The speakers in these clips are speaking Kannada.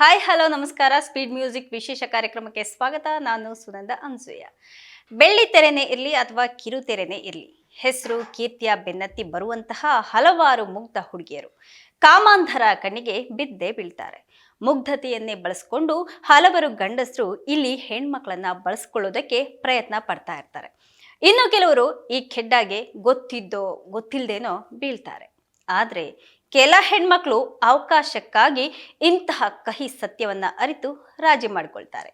ಹಾಯ್ ಹಲೋ ನಮಸ್ಕಾರ. ಸ್ಪೀಡ್ ಮ್ಯೂಸಿಕ್ ವಿಶೇಷ ಕಾರ್ಯಕ್ರಮಕ್ಕೆ ಸ್ವಾಗತ. ನಾನು ಸುನಂದ ಅನ್ಸೂಯ. ಬೆಳ್ಳಿ ತೆರೆನೇ ಇರಲಿ ಅಥವಾ ಕಿರು ತೆರೆನೇ ಇರಲಿ, ಹೆಸರು, ಕೀರ್ತಿಯ, ಬೆನ್ನತ್ತಿ ಬರುವಂತಹ ಹಲವಾರು ಮುಗ್ಧ ಹುಡುಗಿಯರು ಕಾಮಾಂಧರ ಕಣ್ಣಿಗೆ ಬಿದ್ದೇ ಬೀಳ್ತಾರೆ. ಮುಗ್ಧತೆಯನ್ನೇ ಬಳಸ್ಕೊಂಡು ಹಲವರು ಗಂಡಸರು ಇಲ್ಲಿ ಹೆಣ್ಮಕ್ಳನ್ನ ಬಳಸ್ಕೊಳ್ಳೋದಕ್ಕೆ ಪ್ರಯತ್ನ ಪಡ್ತಾ ಇರ್ತಾರೆ. ಇನ್ನು ಕೆಲವರು ಈ ಖೆಡ್ಡಾಗೆ ಗೊತ್ತಿದ್ದೋ ಗೊತ್ತಿಲ್ಲದೇನೋ ಬೀಳ್ತಾರೆ. ಆದರೆ ಕೆಲ ಹೆಣ್ಮಕ್ಳು ಅವಕಾಶಕ್ಕಾಗಿ ಇಂತಹ ಕಹಿ ಸತ್ಯವನ್ನ ಅರಿತು ರಾಜಿ ಮಾಡಿಕೊಳ್ತಾರೆ.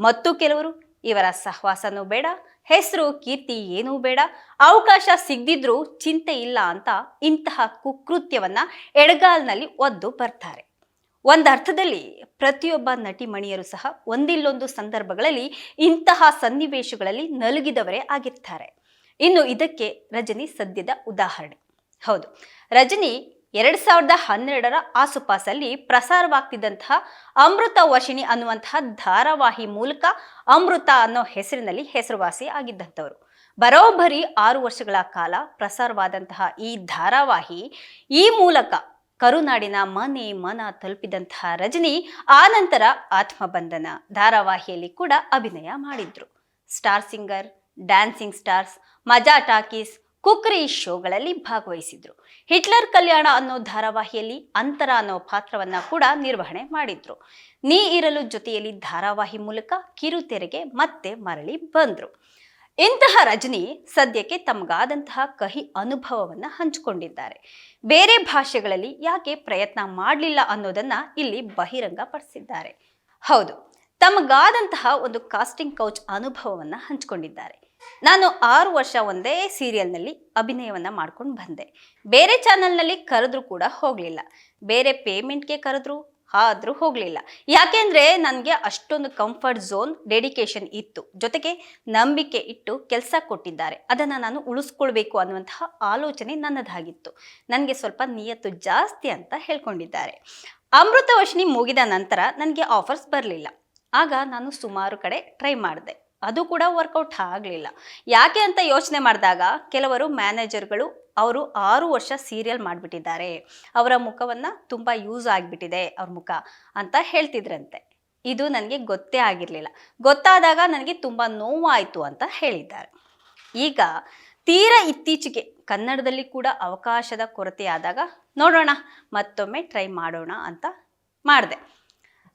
ಮತ್ತು ಕೆಲವರು, ಇವರ ಸಹವಾಸನೂ ಬೇಡ, ಹೆಸರು, ಕೀರ್ತಿ ಏನೂ ಬೇಡ, ಅವಕಾಶ ಸಿಗದಿದ್ರೂ ಚಿಂತೆ ಇಲ್ಲ ಅಂತ ಇಂತಹ ಕುಕೃತ್ಯವನ್ನ ಎಡಗಾಲ್ನಲ್ಲಿ ಒದ್ದು ಬರ್ತಾರೆ. ಒಂದರ್ಥದಲ್ಲಿ ಪ್ರತಿಯೊಬ್ಬ ನಟಿಮಣಿಯರು ಸಹ ಒಂದಿಲ್ಲೊಂದು ಸಂದರ್ಭಗಳಲ್ಲಿ ಇಂತಹ ಸನ್ನಿವೇಶಗಳಲ್ಲಿ ನಲುಗಿದವರೇ ಆಗಿರ್ತಾರೆ. ಇನ್ನು ಇದಕ್ಕೆ ರಜನಿ ಸದ್ಯದ ಉದಾಹರಣೆ. ಹೌದು, ರಜನಿ ಎರಡ್ ಸಾವಿರದ ಹನ್ನೆರಡರ ಆಸುಪಾಸಲ್ಲಿ ಪ್ರಸಾರವಾಗ್ತಿದ್ದಂತಹ ಅಮೃತ ವಶಿಣಿ ಅನ್ನುವಂತಹ ಧಾರಾವಾಹಿ ಮೂಲಕ ಅಮೃತ ಅನ್ನೋ ಹೆಸರಿನಲ್ಲಿ ಹೆಸರುವಾಸಿ ಆಗಿದ್ದಂಥವ್ರು. ಬರೋಬ್ಬರಿ ಆರು ವರ್ಷಗಳ ಕಾಲ ಪ್ರಸಾರವಾದಂತಹ ಈ ಧಾರಾವಾಹಿ ಈ ಮೂಲಕ ಕರುನಾಡಿನ ಮನೆ ಮನ ತಲುಪಿದಂತಹ ರಜನಿ ಆ ನಂತರ ಆತ್ಮಬಂಧನ ಧಾರಾವಾಹಿಯಲ್ಲಿ ಕೂಡ ಅಭಿನಯ ಮಾಡಿದ್ರು. Star singer, dancing stars, Maja talkies Khukri ಶೋಗಳಲ್ಲಿ ಭಾಗವಹಿಸಿದ್ರು. ಹಿಟ್ಲರ್ ಕಲ್ಯಾಣ ಅನ್ನೋ ಧಾರಾವಾಹಿಯಲ್ಲಿ ಅಂತರ ಅನ್ನೋ ಪಾತ್ರವನ್ನ ಕೂಡ ನಿರ್ವಹಣೆ ಮಾಡಿದ್ರು. ನೀ ಇರಲು ಜೊತೆಯಲ್ಲಿ ಧಾರಾವಾಹಿ ಮೂಲಕ ಕಿರುತೆರೆಗೆ ಮತ್ತೆ ಮರಳಿ ಬಂದ್ರು. ಇಂತಹ ರಜನಿ ಸದ್ಯಕ್ಕೆ ತಮಗಾದಂತಹ ಕಹಿ ಅನುಭವವನ್ನ ಹಂಚಿಕೊಂಡಿದ್ದಾರೆ. ಬೇರೆ ಭಾಷೆಗಳಲ್ಲಿ ಯಾಕೆ ಪ್ರಯತ್ನ ಮಾಡಲಿಲ್ಲ ಅನ್ನೋದನ್ನ ಇಲ್ಲಿ ಬಹಿರಂಗಪಡಿಸಿದ್ದಾರೆ ಹೌದು, ತಮಗಾದಂತಹ ಒಂದು ಕಾಸ್ಟಿಂಗ್ ಕೌಚ್ ಅನುಭವವನ್ನ ಹಂಚಿಕೊಂಡಿದ್ದಾರೆ. ನಾನು ಆರು ವರ್ಷ ಒಂದೇ ಸೀರಿಯಲ್ನಲ್ಲಿ ಅಭಿನಯವನ್ನ ಮಾಡ್ಕೊಂಡು ಬಂದೆ. ಬೇರೆ ಚಾನಲ್ನಲ್ಲಿ ಕರೆದ್ರೂ ಕೂಡ ಹೋಗಲಿಲ್ಲ. ಬೇರೆ ಪೇಮೆಂಟ್ಗೆ ಕರೆದ್ರು ಆದ್ರೂ ಹೋಗಲಿಲ್ಲ. ಯಾಕೆಂದ್ರೆ ನನಗೆ ಅಷ್ಟೊಂದು ಕಂಫರ್ಟ್ ಝೋನ್ ಡೆಡಿಕೇಶನ್ ಇತ್ತು. ಜೊತೆಗೆ ನಂಬಿಕೆ ಇಟ್ಟು ಕೆಲಸ ಕೊಟ್ಟಿದ್ದಾರೆ. ಅದನ್ನು ನಾನು ಉಳಿಸ್ಕೊಳ್ಬೇಕು ಅನ್ನುವಂತಹ ಆಲೋಚನೆ ನನ್ನದಾಗಿತ್ತು. ನನಗೆ ಸ್ವಲ್ಪ ನಿಯತ್ತು ಜಾಸ್ತಿ ಅಂತ ಹೇಳ್ಕೊಂಡಿದ್ದಾರೆ. ಅಮೃತವಶಿನಿ ಮುಗಿದ ನಂತರ ನನಗೆ ಆಫರ್ಸ್ ಬರಲಿಲ್ಲ. ಆಗ ನಾನು ಸುಮಾರು ಕಡೆ ಟ್ರೈ ಮಾಡಿದೆ. ಅದು ಕೂಡ ವರ್ಕೌಟ್ ಆಗಲಿಲ್ಲ. ಯಾಕೆ ಅಂತ ಯೋಚನೆ ಮಾಡಿದಾಗ ಕೆಲವರು ಮ್ಯಾನೇಜರ್ಗಳು ಅವರು ಆರು ವರ್ಷ ಸೀರಿಯಲ್ ಮಾಡಿಬಿಟ್ಟಿದ್ದಾರೆ. ಅವರ ಮುಖವನ್ನು ತುಂಬ ಯೂಸ್ ಆಗಿಬಿಟ್ಟಿದೆ ಅವ್ರ ಮುಖ ಅಂತ ಹೇಳ್ತಿದ್ರಂತೆ. ಇದು ನನಗೆ ಗೊತ್ತೇ ಆಗಿರಲಿಲ್ಲ. ಗೊತ್ತಾದಾಗ ನನಗೆ ತುಂಬ ನೋವಾಯಿತು ಅಂತ ಹೇಳಿದ್ದಾರೆ. ಈಗ ತೀರಾ ಇತ್ತೀಚೆಗೆ ಕನ್ನಡದಲ್ಲಿ ಕೂಡ ಅವಕಾಶದ ಕೊರತೆಯಾದಾಗ ನೋಡೋಣ ಮತ್ತೊಮ್ಮೆ ಟ್ರೈ ಮಾಡೋಣ ಅಂತ ಮಾಡಿದೆ.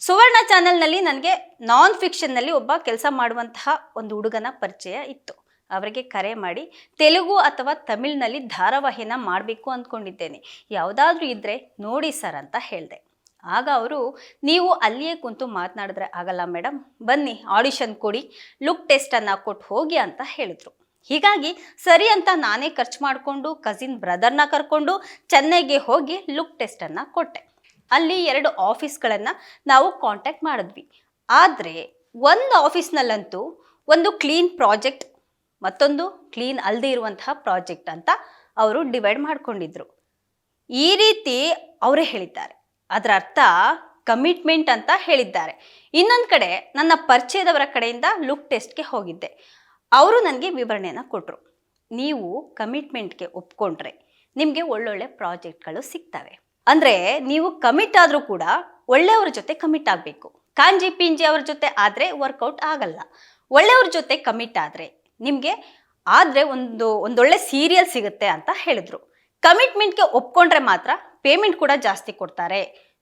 ಸುವರ್ಣ ಚಾನೆಲ್ನಲ್ಲಿ ನನಗೆ ನಾನ್ ಫಿಕ್ಷನ್ನಲ್ಲಿ ಒಬ್ಬ ಕೆಲಸ ಮಾಡುವಂತಹ ಒಂದು ಹುಡುಗನ ಪರಿಚಯ ಇತ್ತು. ಅವರಿಗೆ ಕರೆ ಮಾಡಿ ತೆಲುಗು ಅಥವಾ ತಮಿಳ್ನಲ್ಲಿ ಧಾರಾವಾಹಿನ ಮಾಡಬೇಕು ಅಂದ್ಕೊಂಡಿದ್ದೇನೆ. ಯಾವುದಾದ್ರೂ ಇದ್ದರೆ ನೋಡಿ ಸರ್ ಅಂತ ಹೇಳಿದೆ. ಆಗ ಅವರು, ನೀವು ಅಲ್ಲಿಯೇ ಕುಂತು ಮಾತನಾಡಿದ್ರೆ ಆಗಲ್ಲ ಮೇಡಮ್ ಬನ್ನಿ, ಆಡಿಷನ್ ಕೊಡಿ. ಲುಕ್ ಟೆಸ್ಟನ್ನು ಕೊಟ್ಟು ಹೋಗಿ ಅಂತ ಹೇಳಿದ್ರು. ಹೀಗಾಗಿ ಸರಿ ಅಂತ ನಾನೇ ಖರ್ಚು ಮಾಡಿಕೊಂಡು, ಕಸಿನ್ ಬ್ರದರ್ನ ಕರ್ಕೊಂಡು, ಚೆನ್ನೈಗೆ ಹೋಗಿ ಲುಕ್ ಟೆಸ್ಟನ್ನು ಕೊಟ್ಟೆ. ಅಲ್ಲಿ ಎರಡು ಆಫೀಸ್ಗಳನ್ನು ನಾವು ಕಾಂಟ್ಯಾಕ್ಟ್ ಮಾಡಿದ್ವಿ. ಆದರೆ ಒಂದು ಆಫೀಸ್ನಲ್ಲಂತೂ ಒಂದು ಕ್ಲೀನ್ ಪ್ರಾಜೆಕ್ಟ್ ಮತ್ತೊಂದು ಕ್ಲೀನ್ ಅಲ್ಲದೆ ಇರುವಂತಹ ಪ್ರಾಜೆಕ್ಟ್ ಅಂತ ಅವರು ಡಿವೈಡ್ ಮಾಡಿಕೊಂಡಿದ್ರು. ಈ ರೀತಿ ಅವರೇ ಹೇಳಿದ್ದಾರೆ. ಅದರ ಅರ್ಥ ಕಮಿಟ್ಮೆಂಟ್ ಅಂತ ಹೇಳಿದ್ದಾರೆ. ಇನ್ನೊಂದು ಕಡೆ ನನ್ನ ಪರಿಚಯದವರ ಕಡೆಯಿಂದ ಲುಕ್ ಟೆಸ್ಟ್ಗೆ ಹೋಗಿದ್ದೆ. ಅವರು ನನಗೆ ವಿವರಣೆಯನ್ನು ಕೊಟ್ಟರು ನೀವು ಕಮಿಟ್ಮೆಂಟ್ಗೆ ಒಪ್ಕೊಂಡ್ರೆ ನಿಮಗೆ ಒಳ್ಳೊಳ್ಳೆ ಪ್ರಾಜೆಕ್ಟ್ಗಳು ಸಿಗ್ತವೆ. ಅಂದರೆ ನೀವು ಕಮಿಟ್ ಆದರೂ ಕೂಡ ಒಳ್ಳೆಯವ್ರ ಜೊತೆ ಕಮಿಟ್ ಆಗಬೇಕು. ಕಾಂಜಿ ಪಿಂಜಿ ಅವ್ರ ಜೊತೆ ಆದರೆ ವರ್ಕೌಟ್ ಆಗಲ್ಲ. ಒಳ್ಳೆಯವ್ರ ಜೊತೆ ಕಮಿಟ್ ಆದರೆ ನಿಮಗೆ ಆದರೆ ಒಂದು, ಒಂದೊಳ್ಳೆ ಸೀರಿಯಲ್ ಸಿಗುತ್ತೆ ಅಂತ ಹೇಳಿದ್ರು. ಕಮಿಟ್ಮೆಂಟ್ಗೆ ಒಪ್ಕೊಂಡ್ರೆ ಮಾತ್ರ ಪೇಮೆಂಟ್ ಕೂಡ ಜಾಸ್ತಿ ಕೊಡ್ತಾರೆ.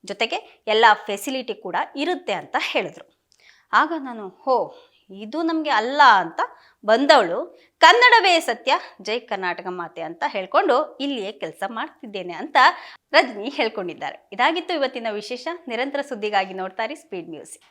ಜೊತೆಗೆ ಎಲ್ಲ ಫೆಸಿಲಿಟಿ ಕೂಡ ಇರುತ್ತೆ ಅಂತ ಹೇಳಿದ್ರು. ಆಗ ನಾನು, ಹೋ ಇದು ನಮಗೆ ಅಲ್ಲ ಅಂತ ಬಂದವಳು. ಕನ್ನಡವೇ ಸತ್ಯ, ಜೈ ಕರ್ನಾಟಕ ಮಾತೆ ಅಂತ ಹೇಳ್ಕೊಂಡು ಇಲ್ಲಿಯೇ ಕೆಲಸ ಮಾಡ್ತಿದ್ದೇನೆ ಅಂತ ರಜನಿ ಹೇಳ್ಕೊಂಡಿದ್ದಾರೆ. ಇದಾಗಿತ್ತು ಇವತ್ತಿನ ವಿಶೇಷ. ನಿರಂತರ ಸುದ್ದಿಗಾಗಿ ನೋಡ್ತಾರೆ ಸ್ಪೀಡ್ ಮ್ಯೂಸಿಕ್